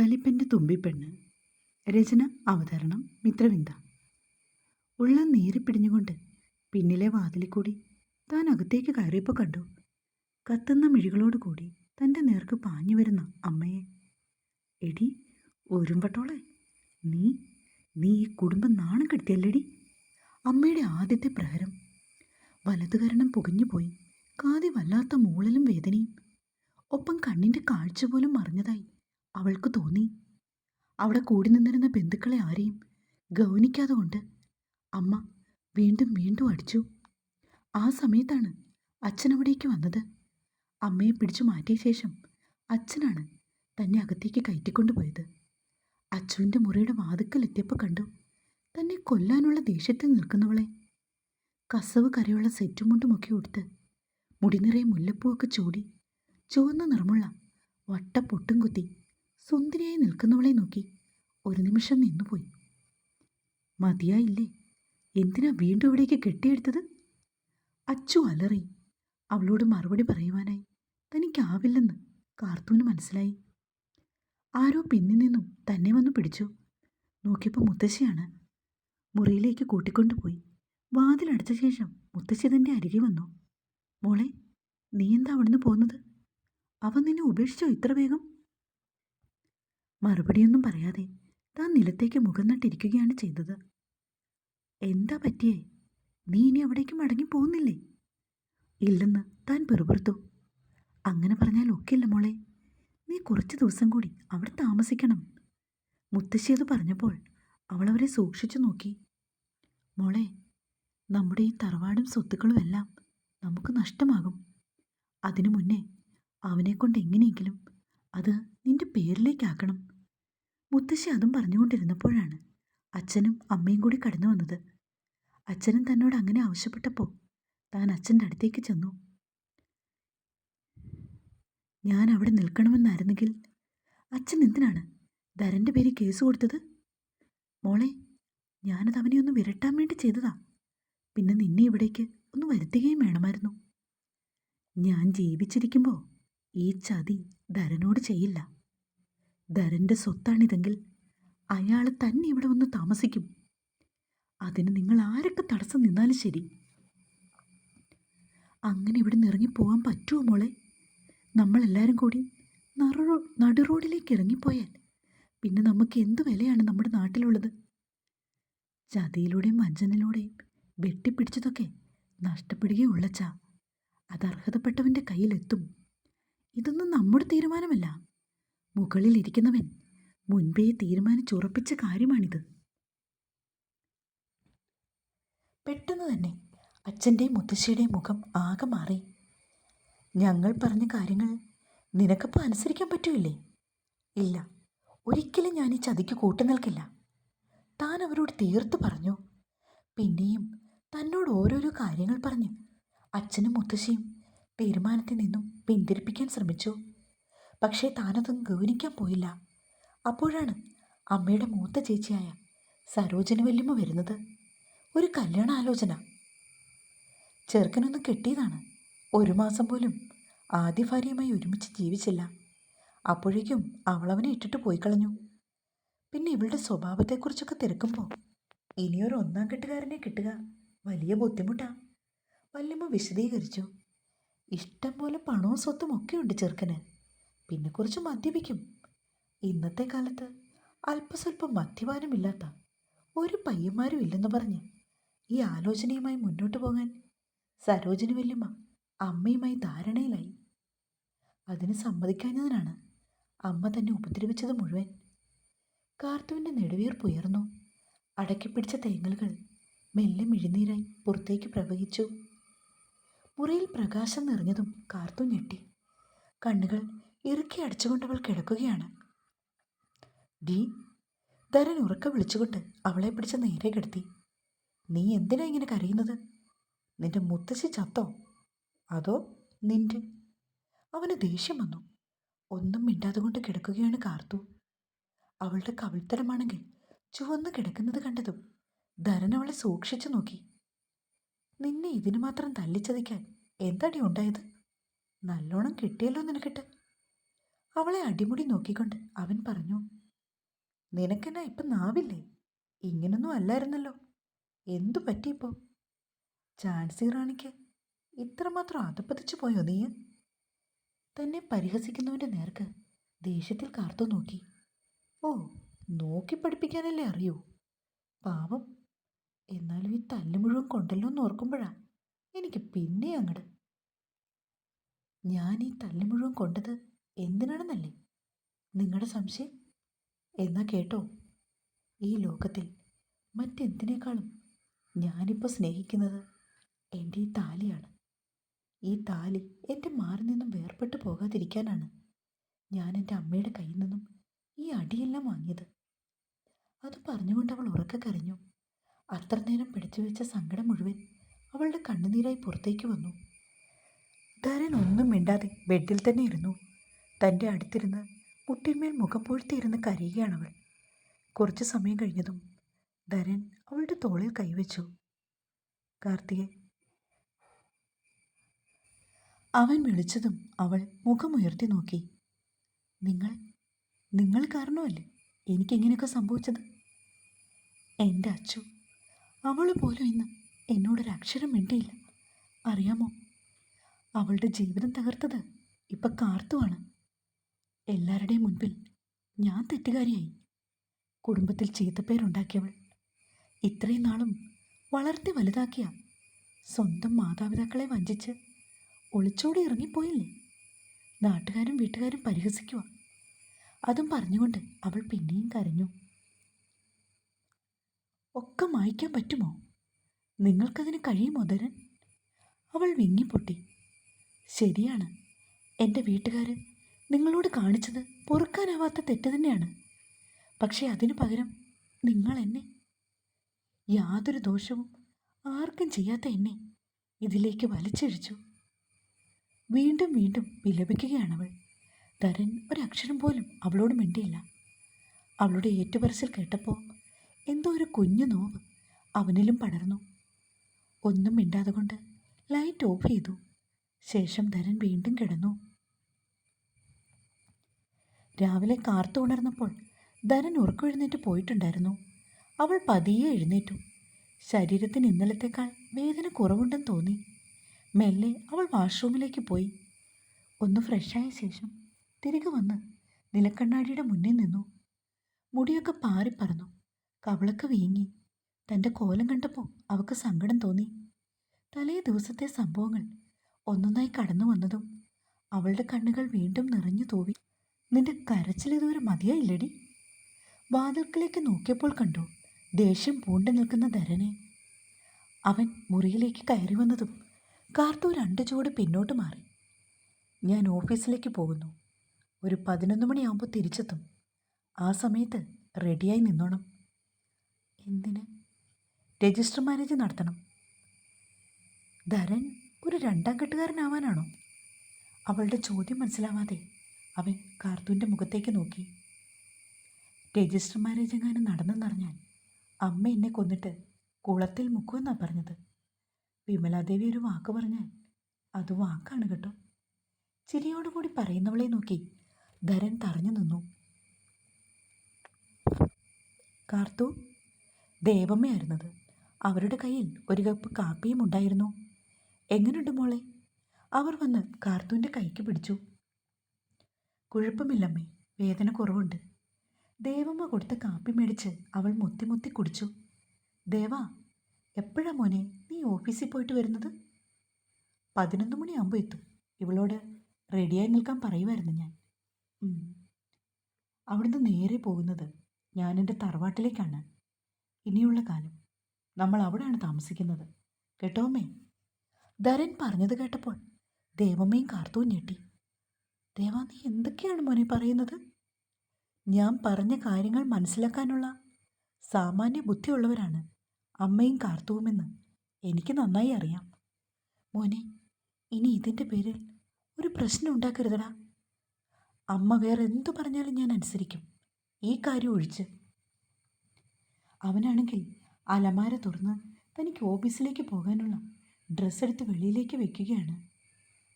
കലിപ്പന്റെ തുമ്പിപ്പെണ്ണ്. രചന അവതരണം മിത്രവിന്ദ. ഉള്ളം നീറിപ്പിടിഞ്ഞുകൊണ്ട് പിന്നിലെ വാതിലിൽ കൂടി താൻ അകത്തേക്ക് കയറിയപ്പോൾ കണ്ടു. കത്തുന്ന മിഴികളോട് കൂടി തന്റെ നേർക്ക് പാഞ്ഞു വരുന്ന അമ്മയെ. എടി ഒരുമ്പട്ടോളെ നീ നീ ഈ കുടുംബം നാണം കെടുത്തിയല്ലേടി? അമ്മയുടെ ആദ്യത്തെ പ്രഹരം. വലതുകരണം പുകഞ്ഞുപോയി കാതി വല്ലാത്ത മൂളലും വേദനയും. ഒപ്പം കണ്ണിന്റെ കാഴ്ച പോലും മറിഞ്ഞതായി. അവൾക്ക് തോന്നി. അവിടെ കൂടി നിന്നിരുന്ന ബന്ധുക്കളെ ആരെയും ഗൗനിക്കാതെ കൊണ്ട് അമ്മ വീണ്ടും വീണ്ടും അടിച്ചു. ആ സമയത്താണ് അച്ഛൻ അവിടേക്ക് വന്നത്. അമ്മയെ പിടിച്ചു മാറ്റിയ ശേഷം അച്ഛനാണ് തന്നെ അകത്തേക്ക് കയറ്റിക്കൊണ്ടുപോയത് അച്ചുവിന്റെ മുറിയുടെ വാതുക്കൽ എത്തിയപ്പോൾ കണ്ടു തന്നെ കൊല്ലാനുള്ള ദേഷ്യത്തിൽ നിൽക്കുന്നവളെ. കസവ് കരയുള്ള സെറ്റും മുണ്ടുമൊക്കെ ഉടുത്ത് മുടി നിറയെ മുല്ലപ്പൂവൊക്കെ ചൂടി ചുവന്ന നിറമുള്ള വട്ട പൊട്ടും കുത്തി സുന്ദരിയായി നിൽക്കുന്നവളെ നോക്കി ഒരു നിമിഷം നിന്നുപോയി. മതിയായില്ലേ? എന്തിനാ വീണ്ടും ഇവിടേക്ക് കെട്ടിയെടുത്തത്? അച്ചു അലറി. അവളോട് മറുപടി പറയുവാനായി. തനിക്കാവില്ലെന്ന് കാർത്തൂന് മനസ്സിലായി. ആരോ പിന്നിൽ നിന്നും തന്നെ വന്നു പിടിച്ചു. നോക്കിയപ്പോൾ മുത്തശ്ശിയാണ്. മുറിയിലേക്ക് കൂട്ടിക്കൊണ്ടുപോയി. വാതിലടച്ച ശേഷം മുത്തശ്ശി തന്റെ അരികെ വന്നു. മോളെ നീ എന്താ അവിടുന്ന് പോകുന്നത് അവൻ നിന്നെ ഉപേക്ഷിച്ചോ ഇത്ര വേഗം? മറുപടിയൊന്നും പറയാതെ താൻ നിലത്തേക്ക് മുഖം നട്ടിരിക്കുകയാണ് ചെയ്തത്. എന്താ പറ്റിയേ? നീ ഇനി അവിടേക്ക് മടങ്ങി പോകുന്നില്ലേ? ഇല്ലെന്ന് താൻ പെറുപുറത്തു. അങ്ങനെ പറഞ്ഞാൽ ഒക്കില്ല മോളെ. നീ കുറച്ച് ദിവസം കൂടി അവിടെ താമസിക്കണം. മുത്തശ്ശി അത് പറഞ്ഞപ്പോൾ അവൾ അവരെ സൂക്ഷിച്ചു നോക്കി. മോളെ നമ്മുടെ ഈ തറവാടും സ്വത്തുക്കളും എല്ലാം നമുക്ക് നഷ്ടമാകും. അതിനു മുന്നേ അവനെക്കൊണ്ട് എങ്ങനെയെങ്കിലും അത് നിന്റെ പേരിലേക്കാക്കണം. മുത്തശ്ശി അതും പറഞ്ഞുകൊണ്ടിരുന്നപ്പോഴാണ് അച്ഛനും അമ്മയും കൂടി കടന്നു വന്നത്. അച്ഛനും തന്നോട് അങ്ങനെ ആവശ്യപ്പെട്ടപ്പോൾ താൻ അച്ഛന്റെ അടുത്തേക്ക് ചെന്നു. ഞാൻ അവിടെ നിൽക്കണമെന്നായിരുന്നെങ്കിൽ അച്ഛൻ എന്തിനാണ് ധരന്റെ പേര് കേസ് കൊടുത്തത്? മോളെ ഞാനത് അവനെ ഒന്ന് വിരട്ടാൻ വേണ്ടി ചെയ്തതാ. പിന്നെ നിന്നെ ഇവിടേക്ക് ഒന്ന് വരുത്തുകയും വേണമായിരുന്നു. ഞാൻ ജീവിച്ചിരിക്കുമ്പോൾ ഈ ചതി ധരനോട് ചെയ്യില്ല. ധരന്റെ സ്വത്താണിതെങ്കിൽ അയാൾ തന്നെ ഇവിടെ വന്ന് താമസിക്കും. അതിന് നിങ്ങൾ ആരൊക്കെ തടസ്സം നിന്നാലും ശരി. അങ്ങനെ ഇവിടെ നിറങ്ങിപ്പോകാൻ പറ്റുമോ മോളെ? നമ്മളെല്ലാവരും കൂടി നറോ നടു റോഡിലേക്ക് ഇറങ്ങിപ്പോയാൽ പിന്നെ നമുക്ക് എന്ത് വിലയാണ് നമ്മുടെ നാട്ടിലുള്ളത്? ചതിയിലൂടെയും വഞ്ചനയിലൂടെയും വെട്ടിപ്പിടിച്ചതൊക്കെ നഷ്ടപ്പെടുകയുള്ളച്ചാ. അത് അർഹതപ്പെട്ടവന്റെ കയ്യിലെത്തും. ഇതൊന്നും നമ്മുടെ തീരുമാനമല്ല. മുകളിൽ ഇരിക്കുന്നവൻ മുൻപേ തീരുമാനിച്ചുറപ്പിച്ച കാര്യമാണിത്. പെട്ടെന്ന് തന്നെ അച്ഛന്റെ മുത്തശ്ശിയുടെ മുഖം ആകെ മാറി. ഞങ്ങൾ പറഞ്ഞ കാര്യങ്ങൾ നിനക്കപ്പോൾ അനുസരിക്കാൻ പറ്റൂല്ലേ? ഇല്ല. ഒരിക്കലും ഞാൻ ഈ ചതിക്ക് കൂട്ടു നിൽക്കില്ല താൻ അവരോട് തീർത്ത് പറഞ്ഞു. പിന്നെയും തന്നോട് ഓരോരോ കാര്യങ്ങൾ പറഞ്ഞ് അച്ഛനും മുത്തശ്ശിയും തീരുമാനത്തിൽ നിന്നും പിന്തിരിപ്പിക്കാൻ ശ്രമിച്ചു. പക്ഷേ താനതൊന്നും ഗൗനിക്കാൻ പോയില്ല. അപ്പോഴാണ് അമ്മയുടെ മൂത്ത ചേച്ചിയായ സരോജന വല്യമ്മ വരുന്നത്. ഒരു കല്യാണ ആലോചന ചെറുക്കനൊന്ന് കെട്ടിയതാണ്. ഒരു മാസം പോലും ആദ്യ ഭാര്യയുമായി ഒരുമിച്ച് ജീവിച്ചില്ല. അപ്പോഴേക്കും അവളവനെ ഇട്ടിട്ട് പോയി കളഞ്ഞു. പിന്നെ ഇവളുടെ സ്വഭാവത്തെക്കുറിച്ചൊക്കെ തിരക്കുമ്പോൾ ഇനിയൊരു ഒന്നാം കെട്ടുകാരനെ കിട്ടുക വലിയ ബുദ്ധിമുട്ടാ. വല്യമ്മ വിശദീകരിച്ചു. ഇഷ്ടം പോലെ പണവും സ്വത്തും ഒക്കെ ഉണ്ട് ചെറുക്കന്. പിന്നെ കുറച്ച് മദ്യപിക്കും ഇന്നത്തെ കാലത്ത് അല്പസ്വല്പം മദ്യപാനമില്ലാത്ത ഒരു പയ്യന്മാരും ഇല്ലെന്ന് പറഞ്ഞ് ഈ ആലോചനയുമായി മുന്നോട്ട് പോകാൻ സരോജിനി വല്യമ്മ അമ്മയുമായി ധാരണയിലായി. അതിന് സമ്മതിക്കാഞ്ഞതിനാണ് അമ്മ തന്നെ ഉപദ്രവിച്ചത് മുഴുവൻ. കാർത്തുവിന്റെ നെടുവീർപ്പുയർന്നു അടക്കിപ്പിടിച്ച തേങ്ങലുകൾ മെല്ലെ മിഴിനീരായി പുറത്തേക്ക് പ്രവഹിച്ചു. മുറിയിൽ പ്രകാശം നിറഞ്ഞതും കാർത്തു ഞെട്ടി. കണ്ണുകൾ ഇറുക്കി അടിച്ചുകൊണ്ട് അവൾ കിടക്കുകയാണ്. ഡി ധരൻ ഉറക്ക വിളിച്ചുകൊണ്ട് അവളെ പിടിച്ച് നേരെ കിടത്തി. നീ എന്തിനാ ഇങ്ങനെ കരയുന്നത്? നിന്റെ മുത്തശ്ശി ചത്തോ? അതോ നിന്റെ? അവന് ദേഷ്യം വന്നു. ഒന്നും മിണ്ടാതെ കൊണ്ട് കിടക്കുകയാണ് കാർത്തു. അവളുടെ കവിൾത്തരമാണെങ്കിൽ ചുവന്ന് കിടക്കുന്നത് കണ്ടതും ധരൻ അവളെ സൂക്ഷിച്ചു നോക്കി. നിന്നെ ഇതിനു മാത്രം തല്ലിച്ചതിക്കാൻ എന്താടി ഉണ്ടായത്? നല്ലോണം കിട്ടിയല്ലോ നിനക്കിട്ട്. അവളെ അടിമുടി നോക്കിക്കൊണ്ട് അവൻ പറഞ്ഞു നിനക്കെന്നാ ഇപ്പം നാവില്ലേ? ഇങ്ങനൊന്നും അല്ലായിരുന്നല്ലോ. എന്തു പറ്റിയിപ്പോ? ചാൻസി റാണിക്ക് ഇത്രമാത്രം അതപ്പതിച്ചു പോയോ നീ തന്നെ പരിഹസിക്കുന്നവന്റെ നേർക്ക് ദേഷ്യത്തിൽ കാർത്തു നോക്കി. ഓ നോക്കി പഠിപ്പിക്കാനല്ലേ അറിയൂ? പാവം. എന്നാലും ഈ തല്ല് മുഴുവൻ കൊണ്ടല്ലോ എന്ന് ഓർക്കുമ്പോഴാ എനിക്ക് പിന്നെ അങ്ങട്. ഞാൻ ഈ തല്ല് മുഴുവൻ കൊണ്ടത് എന്തിനാണെന്നല്ലേ? നിങ്ങളുടെ സംശയം? എന്നാ കേട്ടോ. ഈ ലോകത്തിൽ മറ്റെന്തിനേക്കാളും ഞാനിപ്പോൾ സ്നേഹിക്കുന്നത് എന്റെ ഈ താലിയാണ്. ഈ താലി എന്റെ മാറിൽ നിന്നും വേർപെട്ടു പോകാതിരിക്കാനാണ് ഞാൻ എന്റെ അമ്മയുടെ കയ്യിൽ നിന്നും ഈ അടിയെല്ലാം വാങ്ങിയത്. അത് പറഞ്ഞുകൊണ്ട് അവൾ ഉറക്ക കരഞ്ഞു. അത്ര നേരം പിടിച്ചു വെച്ച സങ്കടം മുഴുവൻ അവളുടെ കണ്ണുനീരായി പുറത്തേക്ക് വന്നു. ധരൻ ഒന്നും മിണ്ടാതെ ബെഡിൽ തന്നെ ഇരുന്നു. തന്റെ അടുത്തിരുന്ന് മുട്ടിന്മേൽ മുഖം പൊഴുത്തിയിരുന്ന് കരയുകയാണവൾ. കുറച്ച് സമയം കഴിഞ്ഞതും ധരൻ അവളുടെ തോളിൽ കൈവച്ചു. കാർത്തികെ അവൻ വിളിച്ചതും അവൾ മുഖമുയർത്തി നോക്കി. നിങ്ങൾ നിങ്ങൾ കാരണമല്ലേ എനിക്കിങ്ങനെയൊക്കെ സംഭവിച്ചത്? എന്റെ അച്ചു അവൾ പോലും ഇന്ന് എന്നോടൊരു അക്ഷരം മിണ്ടിയില്ല. അറിയാമോ? അവളുടെ ജീവിതം തകർത്തത് ഇപ്പം കാർത്തുവാണ് എല്ലാവരുടെയും മുൻപിൽ ഞാൻ തെറ്റുകാരിയായി. കുടുംബത്തിൽ ചീത്തപ്പേരുണ്ടാക്കിയവൾ ഇത്രയും നാളും വളർത്തി വലുതാക്കിയ സ്വന്തം മാതാപിതാക്കളെ വഞ്ചിച്ച് ഒളിച്ചോടി ഇറങ്ങിപ്പോയില്ലേ? നാട്ടുകാരും വീട്ടുകാരും പരിഹസിക്കുക അതും പറഞ്ഞുകൊണ്ട് അവൾ പിന്നെയും കരഞ്ഞു. ഒക്കെ മായ്ക്കാൻ പറ്റുമോ? നിങ്ങൾക്കതിന് കഴിയുമോ ധരൻ? അവൾ വിങ്ങിപ്പൊട്ടി. ശരിയാണ്. എന്റെ വീട്ടുകാർ നിങ്ങളോട് കാണിച്ചത് പൊറുക്കാനാവാത്ത തെറ്റ് തന്നെയാണ്. പക്ഷേ അതിനു പകരം നിങ്ങൾ എന്നെ യാതൊരു ദോഷവും ആർക്കും ചെയ്യാത്ത എന്നെ ഇതിലേക്ക് വലിച്ചഴിച്ചു. വീണ്ടും വീണ്ടും വിലപിക്കുകയാണവൾ തരൻ ഒരക്ഷരം പോലും അവളോട് മിണ്ടിയില്ല. അവളുടെ ഏറ്റുപറച്ചിൽ കേട്ടപ്പോൾ എന്തോ ഒരു കുഞ്ഞു നോവ് അവനിലും പടർന്നു. ഒന്നും മിണ്ടാതെ കൊണ്ട് ലൈറ്റ് ഓഫ് ചെയ്തു. ശേഷം ധരൻ വീണ്ടും കിടന്നു. രാവിലെ കാർത്തു ഉണർന്നപ്പോൾ ഉറക്കെഴുന്നേറ്റ് പോയിട്ടുണ്ടായിരുന്നു. അവൾ പതിയെ എഴുന്നേറ്റു. ശരീരത്തിന് ഇന്നലത്തേക്കാൾ വേദന കുറവുണ്ടെന്ന് തോന്നി. മെല്ലെ അവൾ വാഷ്റൂമിലേക്ക് പോയി. ഒന്ന് ഫ്രഷായ ശേഷം തിരികെ വന്ന് നിലക്കണ്ണാടിയുടെ മുന്നിൽ നിന്നു. മുടിയൊക്കെ പാറിപ്പറന്നു കവളൊക്കെ വീങ്ങി. തന്റെ കോലം കണ്ടപ്പോൾ അവൾക്ക് സങ്കടം തോന്നി. തലേ ദിവസത്തെ സംഭവങ്ങൾ ഒന്നൊന്നായി കടന്നു വന്നതും അവളുടെ കണ്ണുകൾ വീണ്ടും നിറഞ്ഞു തൂവി. നിന്റെ കരച്ചിൽ ഇതുവരെ മതിയായില്ലടി? വാതിൽക്കിലേക്ക് നോക്കിയപ്പോൾ കണ്ടു ദേഷ്യം പൂണ്ടു നിൽക്കുന്ന ധരനെ. അവൻ മുറിയിലേക്ക് കയറി വന്നതും കാർത്തു രണ്ട് ചുവട് പിന്നോട്ട് മാറി. ഞാൻ ഓഫീസിലേക്ക് പോകുന്നു. ഒരു പതിനൊന്ന് മണിയാകുമ്പോൾ തിരിച്ചെത്തും. ആ സമയത്ത് റെഡിയായി നിന്നോണം. എന്തിന്? രജിസ്റ്റർ മാരേജ് നടത്തണം. ധരൻ ഒരു രണ്ടാം കെട്ടുകാരനാവാനാണോ? അവളുടെ ചോദ്യം മനസ്സിലാവാതെ അവൻ കാർത്തൂന്റെ മുഖത്തേക്ക് നോക്കി. രജിസ്റ്റർ മാരേജ് എങ്ങാനും നടന്നെന്നറിഞ്ഞാൽ അമ്മ എന്നെ കൊന്നിട്ട് കുളത്തിൽ മുക്കുമെന്നാ പറഞ്ഞത്. വിമലാദേവി ഒരു വാക്ക് പറഞ്ഞാൽ അത് വാക്കാണ് കേട്ടോ. ചിരിയോടുകൂടി പറയുന്നവളെ നോക്കി ധരൻ തറഞ്ഞു നിന്നു. കാർത്തു ദേവമ്മയായിരുന്നത്. അവരുടെ കയ്യിൽ ഒരു കപ്പ് കാപ്പിയും ഉണ്ടായിരുന്നു. എങ്ങനെയുണ്ട് മോളെ? അവർ വന്ന് കാർത്തൂന്റെ കൈക്ക് പിടിച്ചു. കുഴപ്പമില്ലമ്മേ. വേദന കുറവുണ്ട്. ദേവമ്മ കൊടുത്ത കാപ്പി മേടിച്ച് അവൾ മുത്തി മുത്തി കുടിച്ചു. ദേവാ എപ്പോഴാ മോനെ നീ ഓഫീസിൽ പോയിട്ട് വരുന്നത്? പതിനൊന്ന് മണിയാകുമ്പോൾ എത്തും. ഇവളോട് റെഡിയായി നിൽക്കാൻ പറയുമായിരുന്നു ഞാൻ. അവിടുന്ന് നേരെ പോകുന്നത് ഞാൻ എന്റെ തറവാട്ടിലേക്കാണ്. ഇനിയുള്ള കാലം നമ്മൾ അവിടെയാണ് താമസിക്കുന്നത്. കേട്ടോ അമ്മേ? ധരൻ പറഞ്ഞത് കേട്ടപ്പോൾ ദേവമ്മയും കാർത്തവും ഞെട്ടി. ദേവാ നീ എന്തൊക്കെയാണ് മോനെ പറയുന്നത്? ഞാൻ പറഞ്ഞ കാര്യങ്ങൾ മനസ്സിലാക്കാനുള്ള സാമാന്യ ബുദ്ധിയുള്ളവരാണ് അമ്മയും കാർത്തുവുമെന്ന് എനിക്ക് നന്നായി അറിയാം. മോനെ ഇനി ഇതിന്റെ പേരിൽ ഒരു പ്രശ്നം ഉണ്ടാക്കരുതടാ. അമ്മ വേറെ എന്തു പറഞ്ഞാലും ഞാൻ അനുസരിക്കും. ഈ കാര്യം ഒഴിച്ച്. അവനാണെങ്കിൽ അലമാര തുറന്ന് തനിക്ക് ഓഫീസിലേക്ക് പോകാനുള്ള ഡ്രസ്സ് എടുത്ത് വെളിയിലേക്ക് വെക്കുകയാണ്.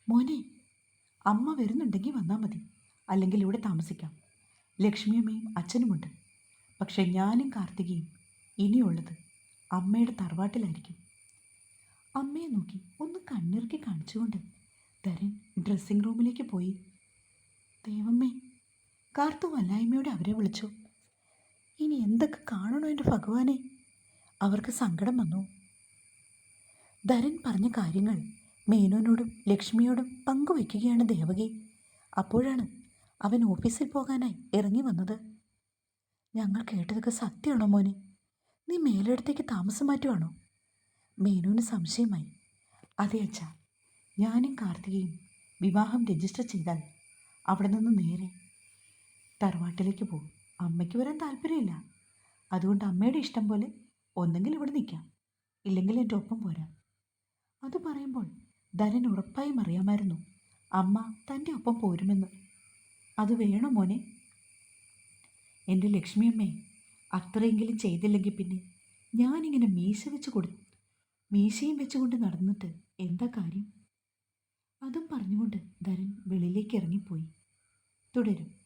മോനെ അമ്മ വരുന്നുണ്ടെങ്കിൽ വന്നാൽ മതി. അല്ലെങ്കിൽ ഇവിടെ താമസിക്കാം. ലക്ഷ്മിയമ്മയും അച്ഛനുമുണ്ട്. പക്ഷെ ഞാനും കാർത്തികയും ഇനിയുള്ളത് അമ്മയുടെ തറവാട്ടിലായിരിക്കും. അമ്മയെ നോക്കി ഒന്ന് കണ്ണിറുക്കി കാണിച്ചുകൊണ്ട് ധരൻ ഡ്രസ്സിംഗ് റൂമിലേക്ക് പോയി. ദൈവമ്മേ കാർത്തു വല്ലായ്മയോടെ അവരെ വിളിച്ചു. ഇനി എന്തൊക്കെ കാണണോ എന്റെ ഭഗവാനെ? അവർക്ക് സങ്കടം വന്നു. ധരൻ പറഞ്ഞ കാര്യങ്ങൾ മേനോനോടും ലക്ഷ്മിയോടും പങ്കുവയ്ക്കുകയാണ് ദേവകി. അപ്പോഴാണ് അവൻ ഓഫീസിൽ പോകാനായി ഇറങ്ങി വന്നത്. ഞങ്ങൾ കേട്ടതൊക്കെ സത്യമാണോ മോനെ? നീ മേലിടത്തേക്ക് താമസം മാറ്റുവാണോ? മേനോന് സംശയമായി. അതെ അച്ഛാ ഞാനും കാർത്തികയും വിവാഹം രജിസ്റ്റർ ചെയ്താൽ അവിടെ നിന്ന് നേരെ തറവാട്ടിലേക്ക് പോകും. അമ്മയ്ക്ക് വരാൻ താല്പര്യമില്ല. അതുകൊണ്ട് അമ്മയുടെ ഇഷ്ടം പോലെ ഒന്നെങ്കിൽ ഇവിടെ നിൽക്കാം. ഇല്ലെങ്കിൽ എന്റെ ഒപ്പം പോരാം. അത് പറയുമ്പോൾ ധരൻ ഉറപ്പായും അറിയാമായിരുന്നു. അമ്മ തന്റെ ഒപ്പം പോരുമെന്ന്. അത് വേണോ മോനെ? എന്റെ ലക്ഷ്മിയമ്മേ അത്രയെങ്കിലും ചെയ്തില്ലെങ്കിൽ പിന്നെ ഞാനിങ്ങനെ മീശ വെച്ച് കൊടു മീശയും വെച്ചുകൊണ്ട് നടന്നിട്ട് എന്താ കാര്യം? അതും പറഞ്ഞുകൊണ്ട് ധരൻ വെളിയിലേക്ക് ഇറങ്ങിപ്പോയി. തുടരും.